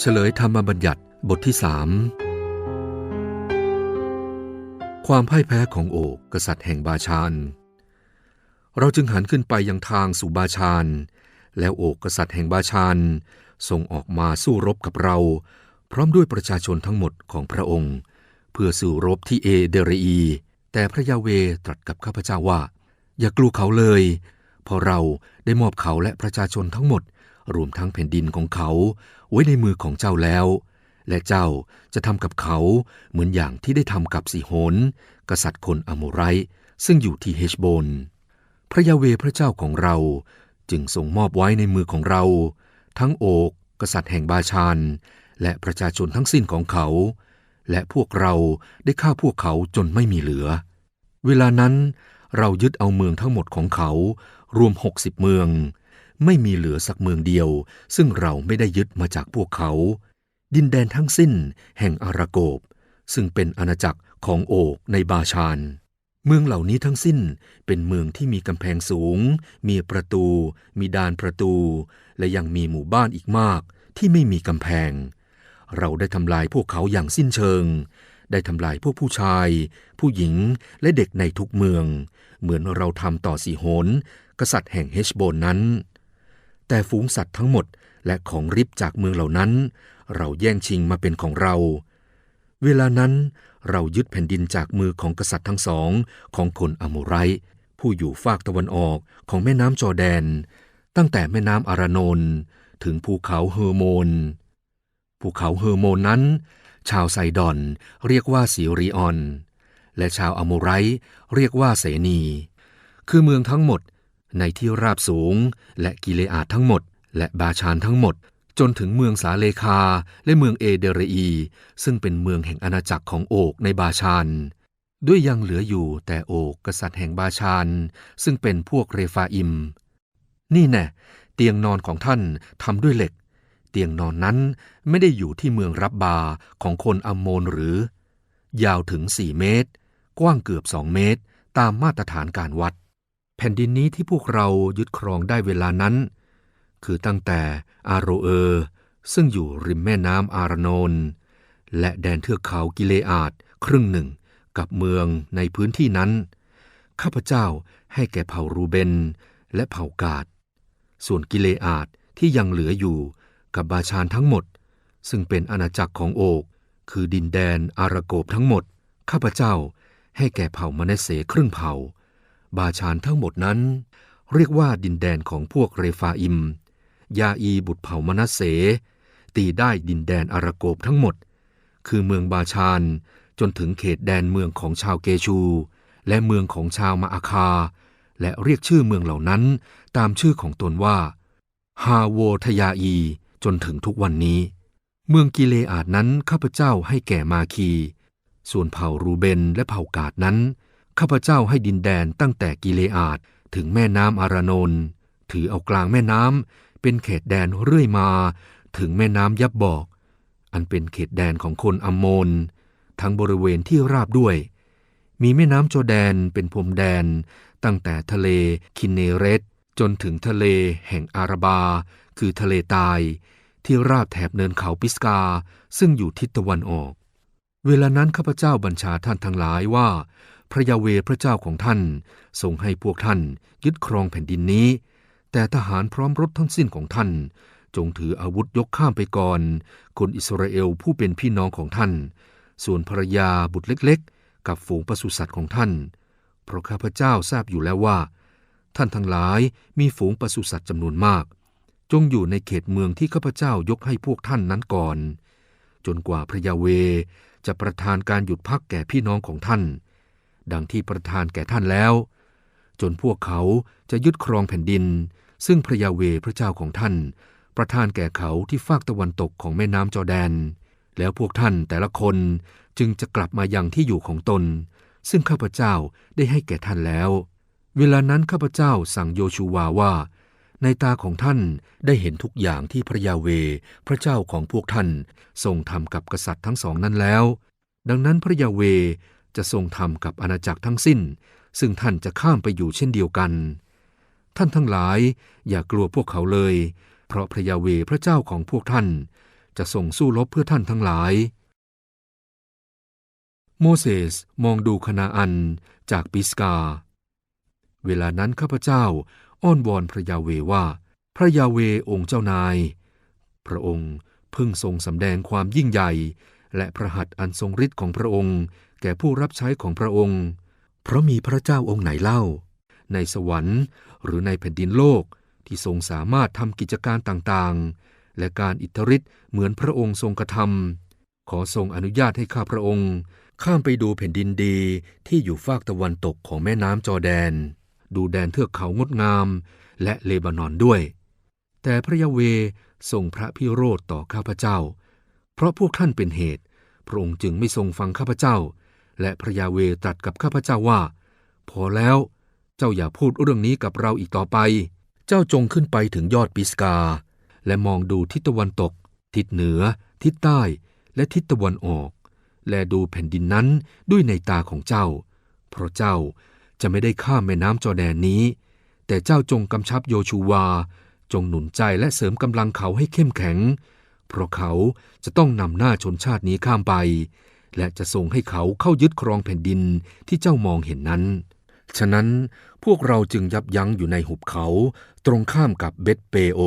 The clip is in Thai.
เฉลยธรรมบัญญัติบทที่สามความพ่ายแพ้ของโอกกษัตริย์แห่งบาชาน เราจึงหันขึ้นไปยังทางสู่บาชาน แล้วโอกกษัตริย์แห่งบาชานส่งออกมาสู้รบกับเรา พร้อมด้วยประชาชนทั้งหมดของพระองค์ เพื่อสู้รบที่เอเดรี แต่พระยาเวตรัสกับข้าพเจ้าว่า อย่ากลัวเขาเลย เพราะเราได้มอบเขาและประชาชนทั้งหมด รวมทั้งแผ่นดินของเขาไว้ในมือของเจ้าแล้ว และเจ้าจะทำกับเขาเหมือนอย่างที่ได้ทำกับสีโหนกษัตริย์คนอโมไรซึ่งอยู่ที่เฮชโบน พระยาเวพระเจ้าของเราจึงทรงมอบไว้ในมือของเรา ทั้งโอกกษัตริย์แห่งบาชาน และประชาชนทั้งสิ้นของเขา และพวกเราได้ฆ่าพวกเขาจนไม่มีเหลือ เวลานั้นเรายึดเอาเมืองทั้งหมดของเขารวมหกสิบเมือง ไม่มีเหลือสักเมืองเดียว ซึ่งเราไม่ได้ยึดมาจากพวกเขา ดินแดนทั้งสิ้นแห่งอาราโกบ ซึ่งเป็นอาณาจักรของโอกในบาชาน เมืองเหล่านี้ทั้งสิ้นเป็นเมืองที่มีกำแพงสูง มีประตู มีดานประตู และยังมีหมู่บ้านอีกมากที่ไม่มีกำแพง เราได้ทำลายพวกเขาอย่างสิ้นเชิง ได้ทำลายพวกผู้ชาย ผู้หญิงและเด็กในทุกเมือง เหมือนเราทำต่อสีโหนกษัตริย์แห่งเฮชโบนนั้น แต่ฝูงสัตว์ทั้งหมดและของริบจากเมืองเหล่านั้น เราแย่งชิงมาเป็นของเรา เวลานั้นเรายึดแผ่นดินจากมือของกษัตริย์ทั้งสองของคนอโมไรผู้อยู่ฝากตะวันออกของแม่น้ำจอแดน ตั้งแต่แม่น้ำอารานนถึงภูเขาเฮอร์โมน ภูเขาเฮอร์โมนนั้น ชาวไซดอนเรียกว่าสีรีออน และชาวอโมไรเรียกว่าเสนี คือเมืองทั้งหมด ในที่ราบสูง และกิเลอาทั้งหมด และบาชานทั้งหมด จนถึงเมืองสาเลคาและเมืองเอเดรี ซึ่งเป็นเมืองแห่งอาณาจักรของโอกในบาชานด้วยยังเหลืออยู่แต่โอกกษัตริย์แห่งบาชานซึ่งเป็นพวกเรฟาอิม นี่แน่เตียงนอนของท่านทำด้วยเหล็ก เตียงนอนนั้นไม่ได้อยู่ที่เมืองรับบาของคนอัมโมนหรือ ยาวถึงสี่เมตร กว้างเกือบสองเมตร ตามมาตรฐานการวัด แผ่นดินนี้ที่พวกเรายึดครองได้เวลานั้น คือตั้งแต่อาโรเออร์ซึ่งอยู่ริมแม่น้ำอารานน และแดนเทือกเขากิเลอาดครึ่งหนึ่งกับเมืองในพื้นที่นั้น ข้าพเจ้าให้แก่เผ่ารูเบนและเผ่ากาด ส่วนกิเลอาดที่ยังเหลืออยู่กับบาชานทั้งหมด ซึ่งเป็นอาณาจักรของโอก คือดินแดนอาราโกบทั้งหมด ข้าพเจ้าให้แก่เผ่ามเนเสครึ่งเผ่า บาชานทั้งหมดนั้น เรียกว่าดินแดนของพวกเรฟาอิม ยาอีบุตรเผ่ามนัสเส ตีได้ดินแดนอารโกบทั้งหมด คือเมืองบาชานจนถึงเขตแดนเมืองของชาวเกชู และเมืองของชาวมาอาคา และเรียกชื่อเมืองเหล่านั้นตามชื่อของตนว่า ฮาโวทยาอี จนถึงทุกวันนี้ เมืองกิเลอาดนั้นข้าพเจ้าให้แก่มาคี ส่วนเผ่ารูเบนและเผ่ากาดนั้น ข้าพเจ้าให้ดินแดนตั้งแต่กิเลอาดถึงแม่น้ำอารานนถือเอากลางแม่น้ำเป็นเขตแดนเรื่อยมา ถึงแม่น้ำยับบอก อันเป็นเขตแดนของคนอัมโมน ทั้งบริเวณที่ราบด้วย มีแม่น้ำโจแดนเป็นพรมแดน ตั้งแต่ทะเลคินเนเรตจนถึงทะเลแห่งอาราบา คือทะเลตาย ที่ราบแถบเนินเขาปิสกา ซึ่งอยู่ทิศตะวันออก เวลานั้นข้าพเจ้าบัญชาท่านทั้งหลายว่า พระยาเวพระเจ้าของท่านทรงให้พวกท่านยึดครองแผ่นดินนี้ แต่ทหารพร้อมรถทั้งสิ้นของท่าน จงถืออาวุธยกข้ามไปก่อน คนอิสราเอลผู้เป็นพี่น้องของท่าน ส่วนภรรยาบุตรเล็กๆ กับฝูงปศุสัตว์ของท่าน เพราะข้าพเจ้าทราบอยู่แล้วว่า ท่านทั้งหลายมีฝูงปศุสัตว์จำนวนมาก จงอยู่ในเขตเมืองที่ข้าพเจ้ายกให้พวกท่านนั้นก่อน จนกว่าพระยาเวจะประทานการหยุดพักแก่พี่น้องของท่าน ดังที่ประทานแก่ท่านแล้ว จนพวกเขาจะยึดครองแผ่นดิน ซึ่งพระยาเวพระเจ้าของท่าน ประทานแก่เขาที่ฟากตะวันตกของแม่น้ำจอแดน แล้วพวกท่านแต่ละคนจึงจะกลับมายังที่อยู่ของตน ซึ่งข้าพเจ้าได้ให้แก่ท่านแล้ว เวลานั้นข้าพเจ้าสั่งโยชูวาว่า ในตาของท่านได้เห็นทุกอย่างที่พระยาเวพระเจ้าของพวกท่านทรงทำกับกษัตริย์ทั้งสองนั้นแล้วดังนั้นพระยาเว จะทรงทำกับอาณาจักรทั้งสิ้น ซึ่งท่านจะข้ามไปอยู่เช่นเดียวกัน ท่านทั้งหลายอย่ากลัวพวกเขาเลย เพราะพระยาเวพระเจ้าของพวกท่าน จะส่งสู้รบเพื่อท่านทั้งหลาย โมเสสมองดูคณาอันจากปิสกา เวลานั้นข้าพเจ้าอ้อนวอนพระยาเวว่า พระยาเวองค์เจ้านาย พระองค์เพิ่งทรงสำแดงความยิ่งใหญ่ และพระหัตถ์อันทรงฤทธิ์ของพระองค์ แก่ผู้รับใช้ของพระองค์ เพราะมีพระเจ้าองค์ไหนเล่า ในสวรรค์หรือในแผ่นดินโลกที่ทรงสามารถทำกิจการต่างๆ และการอิทธิฤทธิ์เหมือนพระองค์ทรงกระทำขอทรงอนุญาตให้ข้าพระองค์ ข้ามไปดูแผ่นดินดีที่อยู่ฝากตะวันตกของแม่น้ำจอแดน ดูแดนเทือกเขางดงาม และเลบานอนด้วย แต่พระยาเวทรงพระพิโรธต่อข้าพเจ้า เพราะพวกท่านเป็นเหตุ พระองค์จึงไม่ทรงฟังข้าพเจ้า และพระยาเวตรัสกับข้าพเจ้าว่า พอแล้วเจ้าอย่าพูดเรื่องนี้กับเราอีกต่อไป เจ้าจงขึ้นไปถึงยอดปิสกา และมองดูทิศตะวันตก ทิศเหนือ ทิศใต้ และทิศตะวันออก และดูแผ่นดินนั้นด้วยในตาของเจ้า เพราะเจ้าจะไม่ได้ข้ามแม่น้ำจอแดนนี้ แต่เจ้าจงกำชับโยชูวา จงหนุนใจและเสริมกำลังเขาให้เข้มแข็ง เพราะเขาจะต้องนำหน้าชนชาตินี้ข้ามไป และจะส่งให้เขาเข้ายึดครองแผ่นดินที่เจ้ามองเห็นนั้น ฉะนั้นพวกเราจึงยับยั้งอยู่ในหุบเขาตรงข้ามกับเบตเปโอ